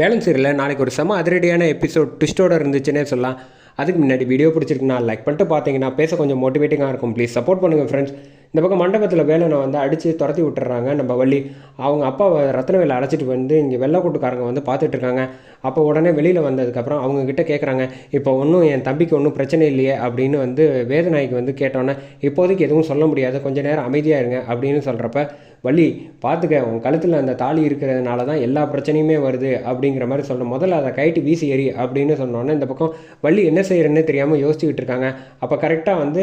வேலன் சீரியலில் நாளைக்கு ஒரு செம அதிரடியான எபிசோட் ட்விஸ்டோட இருந்துச்சுன்னே சொல்லலாம். அதுக்கு முன்னாடி வீடியோ பிடிச்சிருக்குன்னா லைக் பண்ணிட்டு பார்த்தீங்கன்னா பேச கொஞ்சம் மோட்டிவேட்டிங்காக இருக்கும். ப்ளீஸ் சப்போர்ட் பண்ணுங்கள் ஃப்ரெண்ட்ஸ் இந்த பக்கம் மண்டபத்தில் வேலனை வந்து அடித்து துரத்தி விட்டுறாங்க. நம்ம வள்ளி அவங்க அப்பாவை ரத்னவேலை அழைச்சிட்டு வந்து இங்கே வெள்ளக்கூட்டுக்காரங்க வந்து பார்த்துட்டு இருக்காங்க. அப்போ உடனே வெளியில் வந்ததுக்கப்புறம் அவங்கக்கிட்ட கேட்குறாங்க இப்போ ஒன்றும் என் தம்பிக்கு ஒன்றும் பிரச்சனை இல்லையே? அப்படின்னு வந்து வேதநாய்க்கு வந்து கேட்டோன்னே இப்போதைக்கு எதுவும் சொல்ல முடியாது. கொஞ்ச நேரம் அமைதியாக இருங்க. அப்படின்னு சொல்கிறப்ப வள்ளி பார்த்துக்க உன் கழுத்தில் அந்த தாலி இருக்கிறதுனால தான் எல்லா பிரச்சனையுமே வருது. அப்படிங்கிற மாதிரி சொல்லணும் முதல்ல அதை கைட்டு வீசி எறி அப்படின்னு சொன்னோன்னே இந்த பக்கம் வள்ளி என்ன செய்கிறேன்னு தெரியாமல் யோசிச்சுக்கிட்டு இருக்காங்க. அப்போ கரெக்டாக வந்து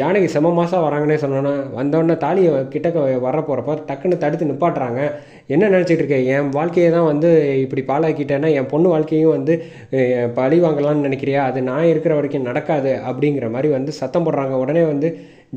ஜானகி செம மாதம் வராங்கன்னே சொன்னோன்னே வந்தோடனே தாலியை கிட்டக்க வர போகிறப்ப டக்குன்னு தடுத்து நிப்பாட்டுறாங்க. என்ன நினச்சிட்டு இருக்க? என் வாழ்க்கையை தான் வந்து இப்படி பாழாக்கிட்டேன்னா என் பொண்ணு வாழ்க்கையும் வந்து பழி வாங்கலாம்னு நினைக்கிறியா? அது நான் இருக்கிற வரைக்கும் நடக்காது அப்படிங்கிற மாதிரி வந்து சத்தம் போடுறாங்க. உடனே வந்து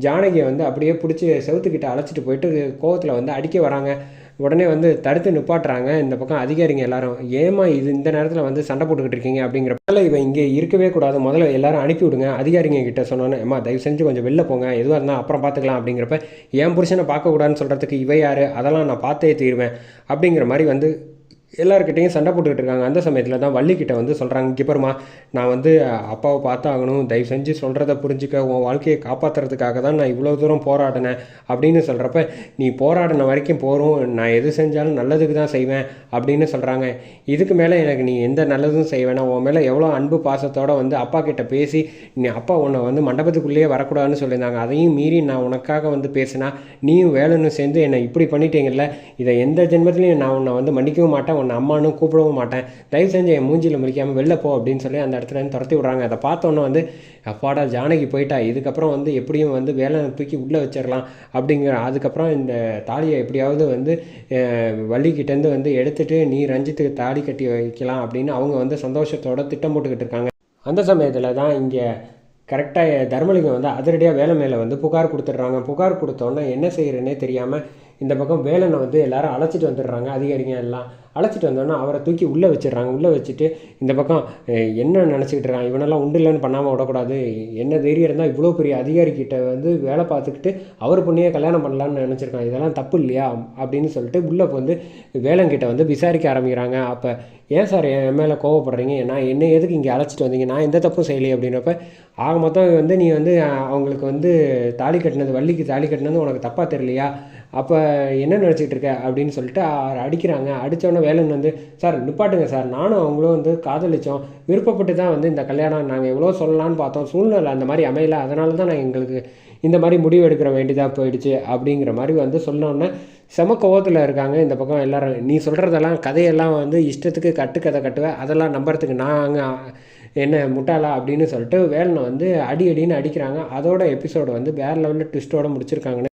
ஜானகியை வந்து அப்படியே பிடிச்சி செவுத்துக்கிட்ட அழைச்சிட்டு போயிட்டு கோவத்தில் வந்து அடிக்க வராங்க. உடனே வந்து தடுத்து நிப்பாட்டுறாங்க. இந்த பக்கம் அதிகாரிங்க எல்லாரும் ஏமா இது இந்த நேரத்தில் வந்து சண்டை போட்டுக்கிட்டு இருக்கீங்க? அப்படிங்கிற முதல்ல இவன் இங்கே இருக்கவே கூடாது. முதல்ல எல்லாரும் அனுப்பி விடுங்க. அதிகாரிங்க கிட்ட சொன்னோன்னே அம்மா தயவு செஞ்சு கொஞ்சம் வெளில போங்க. எதுவாக இருந்தால் அப்புறம் பார்த்துக்கலாம் அப்படிங்கிறப்ப என் புருஷனை பார்க்கக்கூடாதுன்னு சொல்கிறதுக்கு இவ யார்? அதெல்லாம் நான் பார்த்தே தீருவேன். அப்படிங்கிற மாதிரி வந்து எல்லாருக்கிட்டையும் சண்டை போட்டுக்கிட்டு இருக்காங்க. அந்த சமயத்தில் தான் வள்ளிக்கிட்ட வந்து சொல்கிறாங்க கிப்பருமா நான் வந்து அப்பாவை பார்த்தாகணும் தயவு செஞ்சு சொல்கிறத புரிஞ்சுக்க. உன் வாழ்க்கையை காப்பாற்றுறதுக்காக தான் நான் இவ்வளோ தூரம் போராடினேன். அப்படின்னு சொல்கிறப்ப நீ போராடின வரைக்கும் போகிறோம் நான் எது செஞ்சாலும் நல்லதுக்கு தான் செய்வேன். அப்படின்னு சொல்கிறாங்க இதுக்கு மேலே எனக்கு நீ எந்த நல்லதும் செய்வேனா உன் மேலே எவ்வளோ அன்பு பாசத்தோடு வந்து அப்பா கிட்ட பேசி நீ அப்பா உன்னை வந்து மண்டபத்துக்குள்ளேயே வரக்கூடாதுன்னு சொல்லியிருந்தாங்க. அதையும் மீறி நான் உனக்காக வந்து பேசினா நீயும் வேலைன்னு சேர்ந்து என்னை இப்படி பண்ணிட்டீங்கல்ல? இதை எந்த ஜென்மத்திலையும் நான் உன்னை வந்து மன்னிக்கவும் மாட்டேன். உன்னை அம்மானும் கூப்பிடவும் மாட்டேன். தயவு செஞ்சு என் மூஞ்சியில் முழிக்காமல் வெளில போ அப்படின்னு சொல்லி அந்த இடத்துல இருந்து துரத்தி விட்றாங்க. அதை பார்த்தோன்னே வந்து அப்பாடா ஜானகி போயிட்டா. இதுக்கப்புறம் வந்து எப்படியும் வந்து வேலை தூக்கி உள்ளே வச்சிடலாம் அப்படிங்கிற அதுக்கப்புறம் இந்த தாலியை எப்படியாவது வந்து வள்ளிக்கிட்டேருந்து வந்து எடுத்துகிட்டு நீ ரஞ்சித்துக்கு தாலி கட்டி வைக்கலாம் அப்படின்னு அவங்க வந்து சந்தோஷத்தோட திட்டம் போட்டுக்கிட்டு இருக்காங்க. அந்த சமயத்தில் தான் இங்கே கரெக்டாக தர்மலிங்கம் வந்து அதிரடியாக வேலை மேலே வந்து புகார் கொடுத்துட்றாங்க. புகார் கொடுத்தோன்னே என்ன செய்கிறேன்னே தெரியாமல் இந்த பக்கம் வேலனை வந்து எல்லாரும் அழைச்சிட்டு வந்துடுறாங்க. அதிகாரிங்க எல்லாம் அழைச்சிட்டு வந்தோன்னே அவரை தூக்கி உள்ளே வச்சிடுறாங்க. உள்ளே வச்சுட்டு இந்த பக்கம் என்ன நினச்சிக்கிட்டு இருக்கான்? இவனெல்லாம் உண்டு இல்லைன்னு பண்ணாமல் விடக்கூடாது. என்ன தைரியம் இருந்தால் இவ்வளோ பெரிய அதிகாரிக்கிட்ட வந்து வேலை பார்த்துக்கிட்டு அவர் பொண்ணையே கல்யாணம் பண்ணலான்னு நினச்சிருக்கான். இதெல்லாம் தப்பு இல்லையா? அப்படின்னு சொல்லிட்டு உள்ளே வந்து வேலங்கிட்ட வந்து விசாரிக்க ஆரம்பிக்கிறாங்க. அப்போ ஏன் சார் என் மேலே கோவப்படுறீங்க? நான் என்ன எதுக்கு இங்கே அழைச்சிட்டு வந்தீங்க? நான் எந்த தப்பும் செய்யலையே அப்படின்றப்ப ஆக மொத்தம் வந்து நீ வந்து அவங்களுக்கு வந்து தாலி கட்டினது வள்ளிக்கு தாலி கட்டினது உனக்கு தப்பாக தெரியலையா? அப்போ என்ன நினச்சிட்டு இருக்க? அப்படின்னு சொல்லிட்டு அவரை அடிக்கிறாங்க. அடித்தோடனே வேலன் வந்து சார் நிப்பாட்டுங்க சார். நானும் அவங்களும் வந்து காதலிச்சோம். விருப்பப்பட்டு தான் வந்து இந்த கல்யாணம் நாங்கள் எவ்வளோ சொல்லலாம்னு பார்த்தோம். சூழ்நிலை அந்த மாதிரி அமையல. அதனால தான் நான் எங்களுக்கு இந்த மாதிரி முடிவு எடுக்கிற வேண்டியதாக போயிடுச்சு. அப்படிங்கிற மாதிரி வந்து சொன்னோன்னே செம கோவத்தில் இருக்காங்க இந்த பக்கம் எல்லோரும். நீ சொல்கிறதெல்லாம் கதையெல்லாம் வந்து இஷ்டத்துக்கு கட்டு கதை கட்டுவேன் அதெல்லாம் நம்புறதுக்கு நான் அங்கே என்ன முட்டாளா? அப்படின்னு சொல்லிட்டு வேலனை வந்து அடி அடின்னு அடிக்கிறாங்க. அதோட எபிசோடு வந்து வேறு லெவலில் ட்விஸ்ட்டோடு முடிச்சிருக்காங்கன்னு